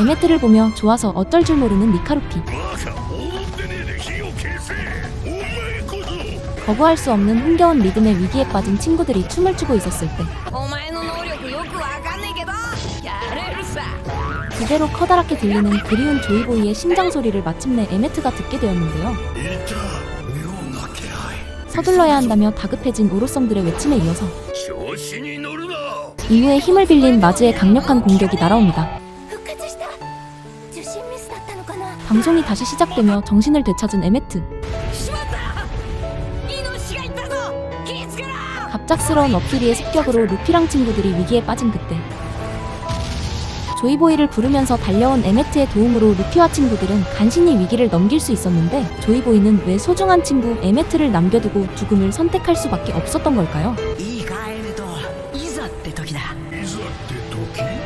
에메트를 보며 좋아서 어떨 줄 모르는 니카루피 거부할 수 없는 흥겨운 리듬에 위기에 빠진 친구들이 춤을 추고 있었을 때 그대로 커다랗게 들리는 그리운 조이보이의 심장 소리를 마침내 에메트가 듣게 되었는데요. 서둘러야 한다며 다급해진 오로성들의 외침에 이어서 인류의 힘을 빌린 마즈의 강력한 공격이 날아옵니다. 방송이 다시 시작되며 정신을 되찾은 에메트. 갑작스러운 어필이의 습격으로 루피랑 친구들이 위기에 빠진 그때. 조이보이를 부르면서 달려온 에메트의 도움으로 루피와 친구들은 간신히 위기를 넘길 수 있었는데 조이보이는 왜 소중한 친구 에메트를 남겨두고 죽음을 선택할 수밖에 없었던 걸까요?